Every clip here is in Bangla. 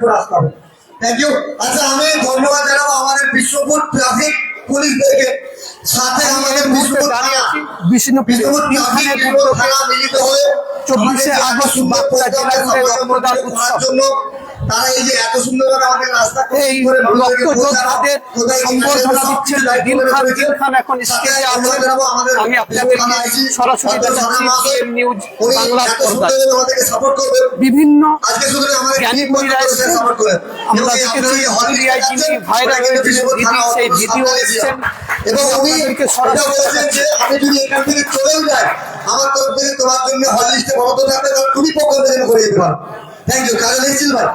করে আসতে হবে। থ্যাংক ইউ আচ্ছা আমি ধন্যবাদ জানাব আমাদের বিশ্বপুর ট্রাফিক পুলিশদেরকে সাথে আমাদের বিষ্ণুপুর দাঁড়িয়ে থানা আছি বিষ্ণুপুর বিষ্ণুপুর ট্রাফিক ব্যুরো থানা মিলিত হয়ে চব্বিশে আমাদের আগস্ট সুন্দর বাঁকুড়া পরিকল্পনা জেলায় রক্তদান করার উৎসব। জন্য তারা এই যে এত সুন্দরভাবে আমাদের রাস্তা এই রক্তযোদ্ধাদের সম্বর্ধনা দিচ্ছেন দিন খান দিন খান এখন স্টেজে আছেন আমি আপনাদেরকে সরাসরি দেখাচ্ছি নিউজ বাংলার পর্দায় সাপোর্ট করবে। বিভিন্ন আজকে শুধু আমাদের জ্ঞানী মহিলা এসেছেন। আমরা দেখেছি হলিডিয়ায় যিনি ভাইরাল হয়েছিলেন দিদি সেই দিদিও এসেছেন এবং উনি আপনাদেরকে সরাসরি বলেছেন যে আমি যদি এখান থেকে চলেও যাই আমার তরফ থেকে তোমার জন্য হলিস্টে থাকবে কারণ তুমি পক্ষ থেকে করে দিতে পারো থ্যাংক ইউ কাজল এসেছিল ভাই।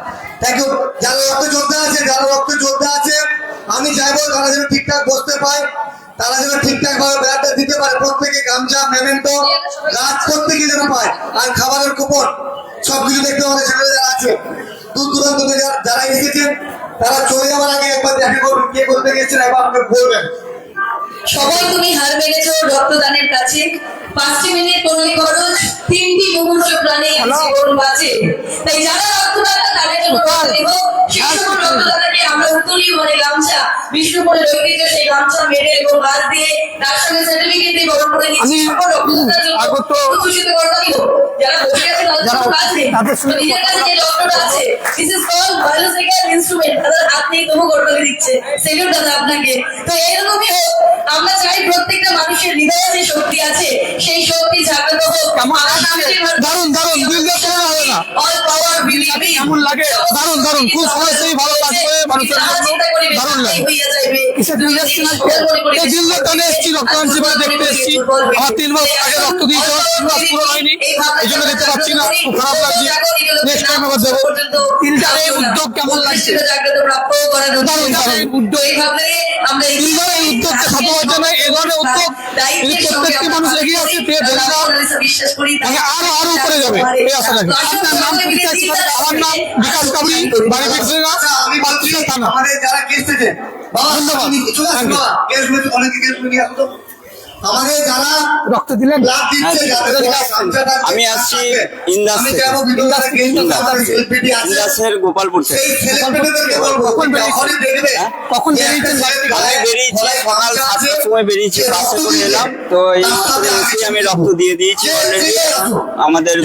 থ্যাংক ইউ যারা রক্ত যোদ্ধা আছে, যারা রক্ত যোদ্ধা আছে, আমি চাইব তারা যেন ঠিকঠাক বসতে পায়, তারা যেন ঠিকঠাক ভাবে ব্যাগটা দিতে পারে। প্রত্যেকে গামছা, মেমেন্টো গাছ প্রত্যেকে যেন পায়, আর খাবারের কুপন, সবকিছু দেখতে আমাদের সেখানে যারা আছে। দূর দূরান্ত যারা- এসেছেন তারা চলে যাওয়ার আগে একবার দেখা করুন কে করতে গেছেন একবার আমাকে বলবেন। সবাই তুমি হার মেরেছো রক্তদানের কাছে। পাঁচটি মিনিট করলে খরচ তিনটি মুহূর্ত প্রাণে জীবন বাঁচে। তাই যারা রক্তদাতা তাদের জন্য রক্তদাতাকে আমরা উত্তরীয় মানে গামছা ঐতিহ্য সেই গামছা মেডেল এবং বাদ দিয়ে তার সঙ্গে সার্টিফিকেট দিয়ে বরণ করে দিচ্ছি সকল আগত উদ্ঘোষিত করতে দিব যারা বসে আছে তাদের যারা কাজ নেই তাদের তো সঙ্গে নিজের কাছে যে রক্তটা আছে this is call biological instrument তাদের হাত নেই তবু করতে দিচ্ছে। সেলিউট দাদা আপনাকে। তো এরকমই হোক আমরা চাই প্রত্যেকটা মানুষের হৃদয়ে যে শক্তি আছে সেই শক্তি জাগ্রত হোক। দারুণ, দারুণ, হবে না। কেমন লাগে? দারুণ, দারুণ, খুব সহজেই ভালো লাগবে মানুষের দারুণ লাগে। দিয়ে এই দিন দেখতে এসেছি। আমার তিন মাস আগে রক্ত দিয়েছিল তিন মাস পুরো হয়নি। এই জন্য দিতে পারছি না, খুব খারাপ লাগছে। উদ্যোগ কেমন লাগছে? আরও আরও উপরে যাবে আমার নাম বিকাশ কাবরি বাড়ি থানা। আমাদের যারা গেস্ট বাবা অনেকে গেস্ট নিয়ে রক্ত দিলেন। হ্যাঁ, আমি আসছি ইন্দাসের গোপালপুর থেকে। সেই কখন বেরিয়েছেন? যখনই দেখবে কখন যে একটা বেরিয়েছেন? ছেলের আমি বেরিয়েছি। সকাল সাতটার সময় বেরিয়েছি সে বাসে রক্ত করে এলাম। তো এই আমি রক্ত দিয়ে দিয়েছি অলরেডি আমাদের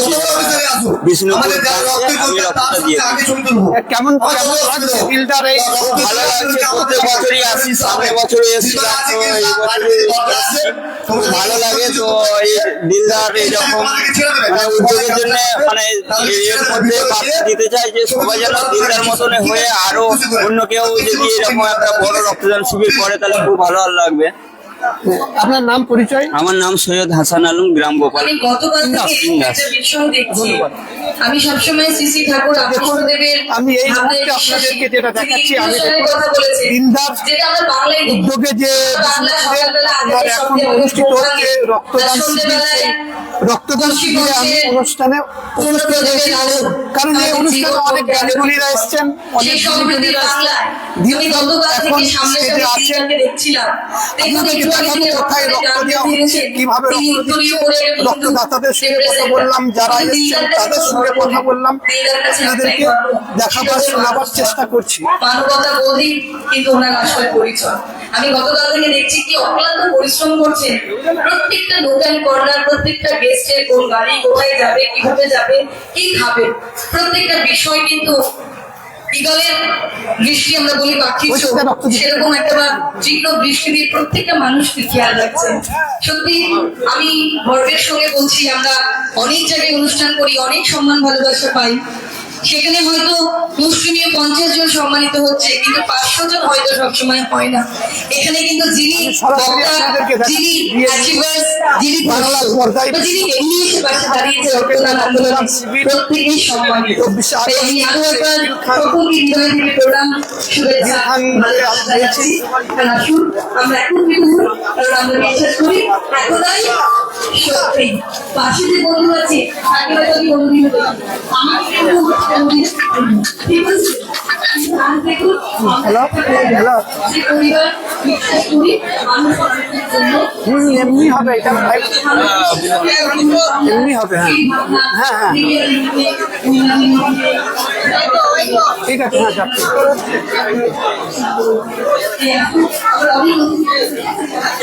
বিষ্ণুপুর আমি রক্তটা দিয়ে। কেমন ভালো লাগছে প্রত্যেক বছরই আসি সামনে বছরই এসেছিলাম তো এই বছর খুব ভালো লাগে তো এই দিলদার এইরকম মানে উদ্যোগের জন্য মানে এর মধ্যে বার্তা দিতে চাই যে সবাই যেন দিলদার মতন হয়ে আরও অন্য কেউ যদি এরকম একটা বড় রক্তদান শিবির করে তাহলে খুব ভালো লাগবে। আপনার নাম পরিচয়? আমার নাম সৈয়দ হাসান আলম গ্রাম গোপাল আমি আমি সবসময় শ্রী ঠাকুর রামকৃষ্ণদেবের আমি এই মুহূর্তে আপনাদেরকে যেটা দেখাচ্ছি, আমি উদ্যোগে যে এখন অনুষ্ঠিত হচ্ছে রক্তদান শিবির রক্তদান শিবিরে আমি অনুষ্ঠানে কারণ এই অনুষ্ঠানে অনেক জ্ঞানীগুলিরা এসছেন অনেক জ্ঞানীগুলিরা আপনাদেরকে কীভাবে রক্তদাতাদের সঙ্গে কথা বললাম যারা এসেছেন তাদের কাছে সঙ্গে কথা বললাম। আপনাদেরকে দেখাবার, শোনাবার চেষ্টা করছি। মানবতা কিন্তু ওনার আসল পরিচয়। আমি গতকাল থেকে দেখছি কি অক্লান্ত পরিশ্রম করছেন। প্রত্যেকটা নতুন কর্নার প্রত্যেকটা গেস্টের কোন গাড়ি কোথায় যাবে, কীভাবে যাবে, কি খাবে। প্রত্যেকটা বিষয় কিন্তু বিগলের দৃষ্টি আমরা বলি পাখি। সেরকম একটা বা বৃষ্টি দৃষ্টি দিয়ে প্রত্যেকটা মানুষকে খেয়াল রাখছেন সত্যি আমি গর্বের সঙ্গে বলছি আমরা অনেক জায়গায় অনুষ্ঠান করি অনেক সম্মান ভালোবাসা পাই সেখানে হয়তো মুসলিমীয় পঞ্চাশ জন সম্মানিত হচ্ছে কিন্তু পাঁচশো জন হয়তো সবসময় হয় না। এখানে কিন্তু যিনি বক্তা, যিনি যিনি যিনি এমনি এসে পাশে দাঁড়িয়েছে রক্তদান আন্দোলনে প্রত্যেকেই সম্মানিত। আমি আরও একবার সকলকে হৃদয় থেকে প্রণাম শুভেচ্ছা আসুন আমরা এখন কারণ আমরা বিশ্বাস করি। একদাই সত্যি। পাশে যে বন্ধু আছে তাকে হয়তো আমি বন্ধু হতে আমার ঠিক আছে? আর দেখুন, আমরা হ্যালো যে পরিবার বিশ্বাস করি মানুষ জন্য হুম এমনি হবে এটা এমনি হবে হ্যাঁ। হ্যাঁ হ্যাঁ। ঠিক আছে হ্যাঁ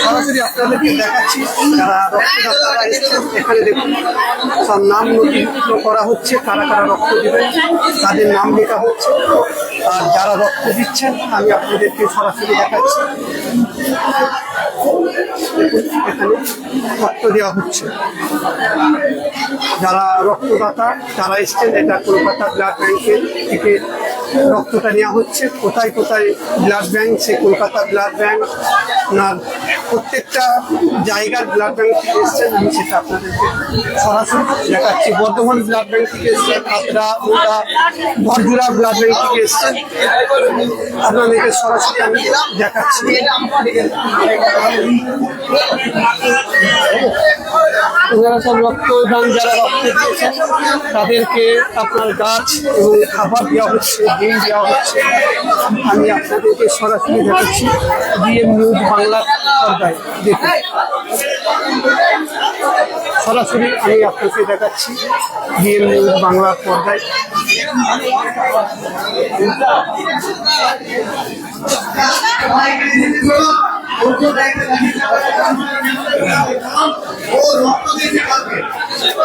সরাসরি আপনাদেরকে দেখাচ্ছি, যারা রক্তদাতারা এসেছেন, এখানে দেখুন সব নাম নথিভুক্ত করা হচ্ছে, কারা কারা রক্ত দেবেন, তাদের নাম লেখা হচ্ছে, আর যারা রক্ত দিচ্ছেন, আমি আপনাদেরকে সরাসরি দেখাচ্ছি। এখানে রক্ত দেওয়া হচ্ছে। যারা রক্তদাতা, তারা এসছেন এটা কলকাতা ব্লাড ব্যাংকের থেকে রক্তটা নেওয়া হচ্ছে। কোথায় কোথায় ব্লাড ব্যাংক সে কলকাতা ব্লাড ব্যাংক না প্রত্যেকটা জায়গার ব্লাড ব্যাংক থেকে এসছেন আমি সেটা আপনাদেরকে সরাসরি দেখাচ্ছি। বর্ধমান ব্লাড ব্যাংক থেকে এসছেন আদ্রা ওরা বরজুরা ব্লাড ব্যাংক থেকে এসছেন আপনাদেরকে সরাসরি আমি দেখাচ্ছি। ওনারা সব রক্তদান, যারা রক্ত দিয়েছেন, তাদেরকে আপনার গাছ এবং খাবার দেওয়া হচ্ছে, ডিম দেওয়া হচ্ছে। আমি আপনাদেরকে সরাসরি দেখাচ্ছি। ডিএম নিউজ বাংলার সরাসরি আমি আপনাকে দেখাচ্ছি ডিএম নিউজ বাংলার পর্দায়।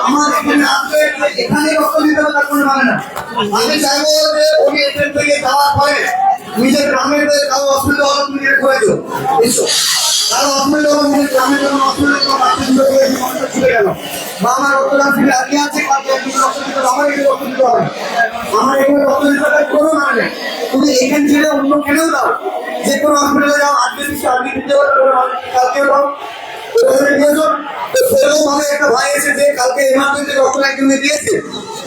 আমার এখানে আসবে এখানে রক্ত দিতে হবে, তার কোনো মানে না। আমি চাইব যে উনি এখান থেকে যাওয়ার পরে নিজের গ্রামের কারও অসুবিধা হলো তুমি এটা করেছ এসো। কারও অসুবিধা হলো নিজের গ্রামের জন্য অসুবিধা বাচ্চাগুলো করে জীবনটা ছুটে গেল। বা আমার রক্তদান শিবির আগে আছে আমার এখানে রক্ত দিতে হবে আমার এখানে রক্ত দিতে হবে, কোনো মানে তুমি এখান ছেড়ে অন্য কেনেও দাও। যে কোনো হসপিটালে যাও, আজকে দিচ্ছি আজকে দিতে পারো কালকে দাও। একটা ভাই এসেছে কালকে এমার্জেন্সি রক্ত একজনকে দিয়েছে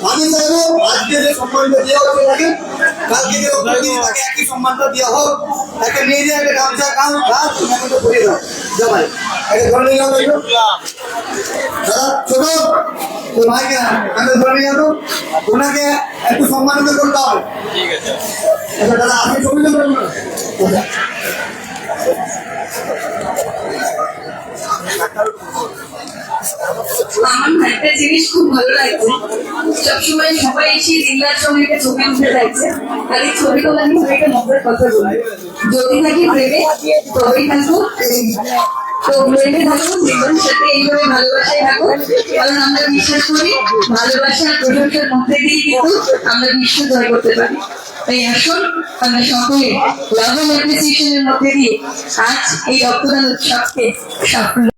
আমি চাইব আজকে যে সম্মানটা দেওয়া হচ্ছে তাকে কালকে যে রক্ত দিয়ে তাকে একই সম্মানটা দেওয়া হোক তাকে নিয়ে দিয়ে একটা গামছা কাম গাছ তুমি আমাকে পড়িয়ে দাও যা ভাই একে ধরে নিয়ে একটু। দাদা ছোট তো ভাইকে আমি ধরে নিয়ে যাব ওনাকে একটু সম্মানিত করতে হবে আচ্ছা দাদা আপনি ছবি তুলবেন না? আচ্ছা। আমার একটা জিনিস খুব ভালো লাগছে। সবসময় সবাই এসে দিনদার সঙ্গে একটা ছবি উঠে যাচ্ছে। আর এই ছবি একটা মজার কথা বলি। যদি তবেই থাকো তো প্রেমে থাকো জীবনের সাথে এইভাবে ভালোবাসায় থাকো কারণ আমরা আসুন, আমরা সকলে লাভ আজ এই রক্তদান উৎসবকে সাফল্য